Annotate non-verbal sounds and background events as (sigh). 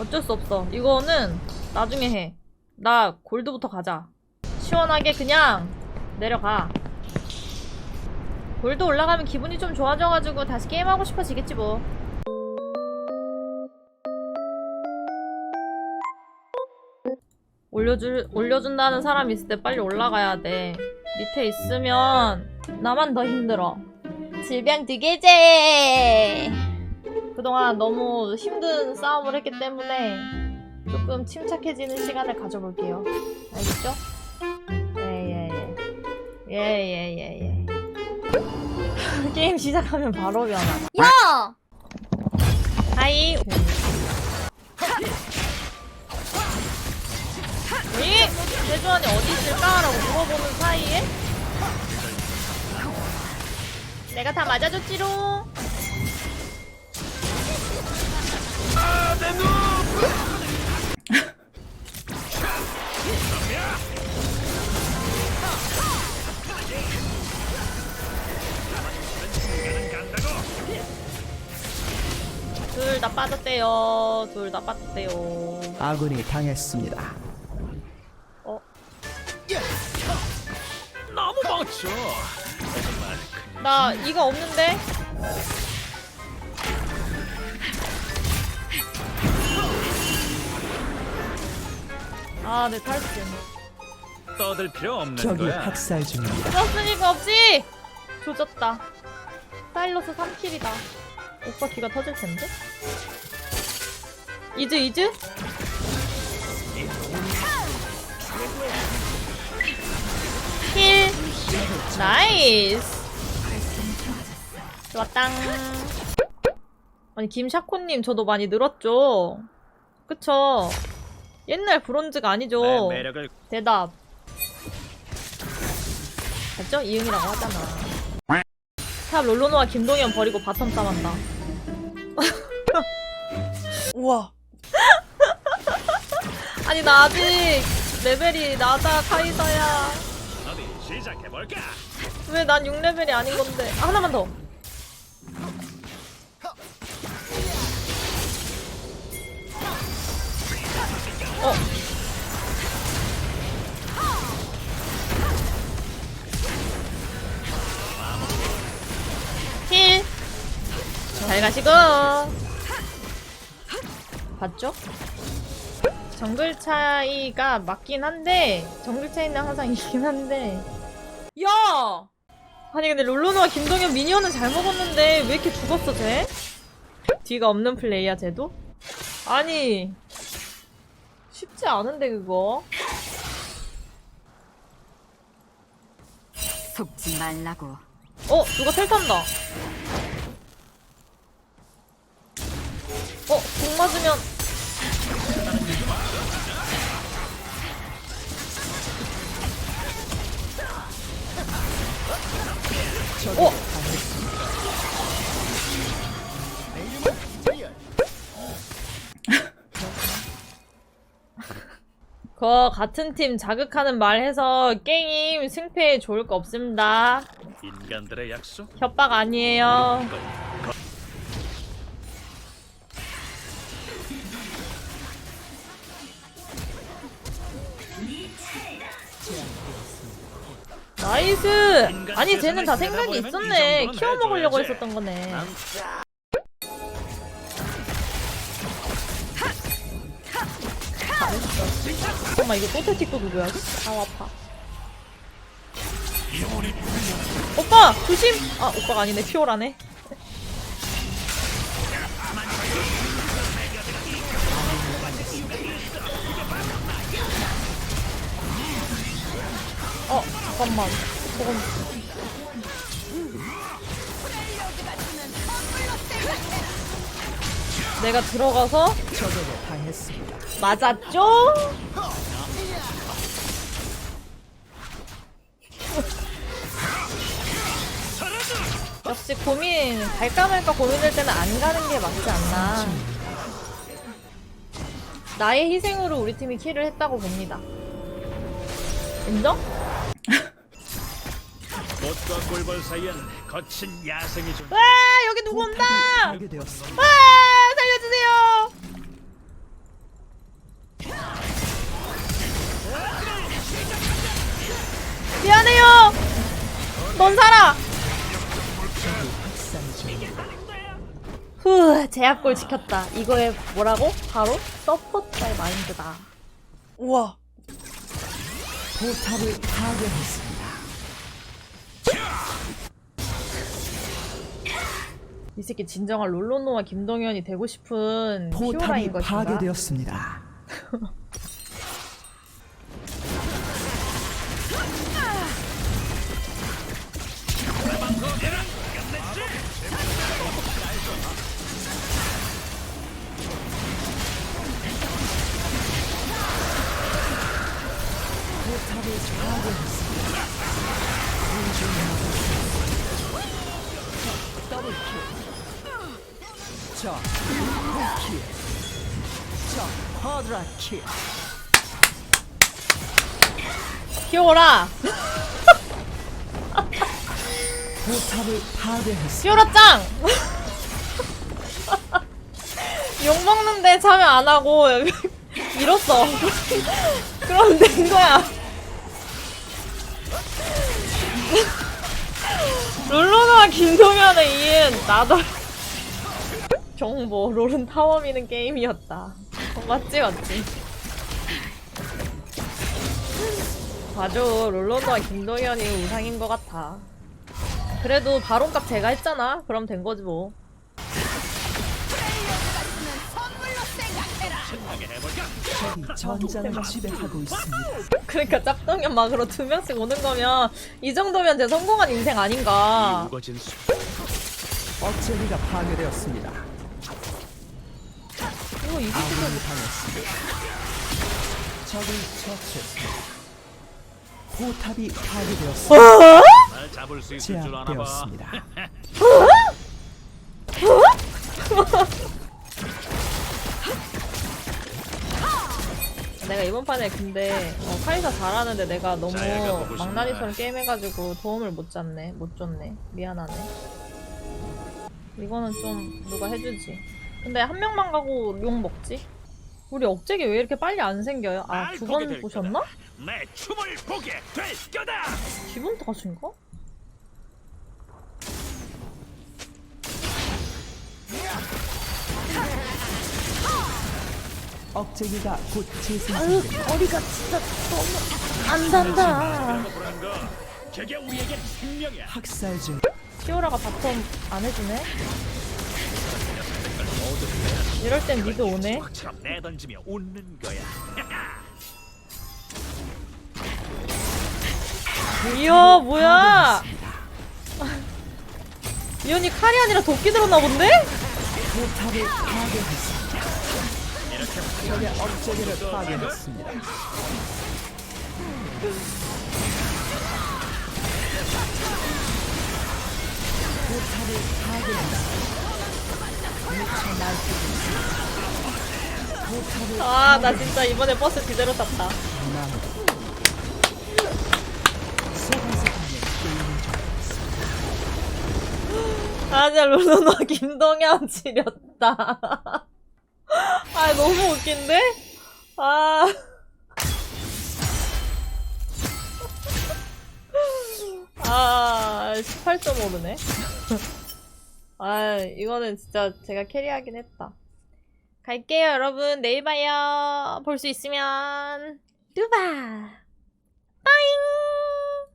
어쩔 수 없어. 이거는 나중에 해. 나 골드부터 가자. 시원하게 그냥 내려가. 골드 올라가면 기분이 좀 좋아져가지고 다시 게임하고 싶어지겠지 뭐. 올려줄, 올려준다는 사람 있을 때 빨리 올라가야 돼. 밑에 있으면 나만 더 힘들어. 질병 두 개제 그동안 너무 힘든 싸움을 했기 때문에 조금 침착해지는 시간을 가져볼게요. 알겠죠? 예예예. 예예예예. (laughs) 게임 시작하면 바로 변화. 야! 하이. 이 대조안이 어디 있을까라고 물어보는 사이에 내가 다 맞아줬지롱. 둘 다 빠졌대요. 둘 다 빠졌대요. 아군이 당했습니다. 어? 너무 멋져. 나 이거 없는데? 아, 내 탈수. 떠들 필요 없는 적이 거야. 학살 중입니다. 썼으니까 없지! 조졌다. 사일러스 3킬이다. 오빠 기가 터질 텐데? 이즈, 이즈? 킬! 나이스! 좋았당. 아니, 김샤코님 저도 많이 늘었죠? 그쵸? 옛날 브론즈가 아니죠? 내 매력을 대답. 됐죠? 이응이라고 하잖아. 탑 롤로노와 김동현 버리고 바텀 싸만다. (laughs) 우와. (laughs) 아니 나 아직 레벨이 나다 카이사야. 왜 난 6레벨이 아닌 건데? 아, 하나만 더. 어. 힐. 잘 가시고. 봤죠? 정글 차이가 맞긴 한데 정글 차이는 항상 있긴 한데 야! 아니 근데 롤로노와 김동현 미니언은 잘 먹었는데 왜 이렇게 죽었어 쟤? 뒤가 없는 플레이야 쟤도? 아니 쉽지 않은데 그거 속지 말라고. 어 누가 텔 탄다 어? 공 맞으면 어? 그 같은 팀 자극하는 말 해서 게임 승패에 좋을 거 없습니다. 인간들의 약속. 협박 아니에요. 나이스! 아니 쟤는 다 생각이 있었네. 키워 먹으려고 했었던 거네. 잠깐만 이거 또 테티코 누구야? 아 아파. 오빠 조심. 아 오빠가 아니네 피오라네. 어 잠깐만. 저건 내가 들어가서. 맞았죠? 역시 고민 갈까 말까 고민할 때는 안 가는 게 맞지 않나. 나의 희생으로 우리 팀이 킬을 했다고 봅니다. 인정? 꽃과 꿀벌 사이엔 거친 야생이 좀. 와 여기 누구 온다! 와 살려 살아! 후, 제압골 지켰다. 이거에 뭐라고? 바로 서포터의 마인드다. 우와. 포탑을 파괴했습니다. 이 새끼 진정한 롤로노와 김동현이 되고 싶은 피오라인 포탑이 것인가? 파괴되었습니다. (laughs) 킬. 자, 쿼드라킬. 피오라! 포탑을 파괴했습니다. 피오라 짱! 욕 먹는데 참여 안 하고 잃었어. 그럼 된 거야. 롤로노와 김동현의 이은 나도 정보 롤은 타워 미는 게임이었다. 어, 맞지 맞지. 맞아 롤로노와 김동현이 우상인 것 같아. 그래도 바론값 제가 했잖아. 그럼 된 거지 뭐. 적이 전장을 지배하고 있습니다. 그러니까 짭동현 막으로 두 명씩 오는 거면 이 정도면 제 성공한 인생 아닌가. 억제기가 파괴되었습니다. 이거 이기지도 당했습니다. 적을 처치했습니다. 포탑이 파괴되었습니다. 어? 날 잡을 수 있을 줄 아나 봐. 제압되었습니다. (laughs) (laughs) 내가 이번 판에 근데 어, 카이사 잘하는데 내가 너무? 망나니처럼 게임해가지고 도움을 못 줬네. 못 줬네. 미안하네. 이거는 좀 누가 해주지. 근데 한 명만 가고 욕 먹지? 우리 억제기 왜 이렇게 빨리 안 생겨요? 아, 날두번될 보셨나? 내 춤을 보게 될 거다. 기분 탓인가? 억제기가 곧 아유, 재생됩니다. 머리가 진짜 너무 안 저게 우리에겐 생명이야. 학살 중. 시오라가 바텀 안 해주네? 이럴 땐 미드 오네? 수학처럼 내던지며 웃는 거야. 이야, 뭐야! (laughs) 이 언니 칼이 아니라 도끼 들었나 본데? 포탑을 파괴했습니다. 적의 억제기를 파괴했습니다. 포탑을 파괴했습니다. 아, 나 진짜 이번에 버스 제대로 탔다. 아, 진짜 룰루노 김동현 지렸다. 아, 너무 웃긴데? 아. 아, 18.5르네. (laughs) 아 이거는 진짜 제가 캐리하긴 했다. 갈게요 여러분 내일 봐요. 볼 수 있으면 두바 빠잉.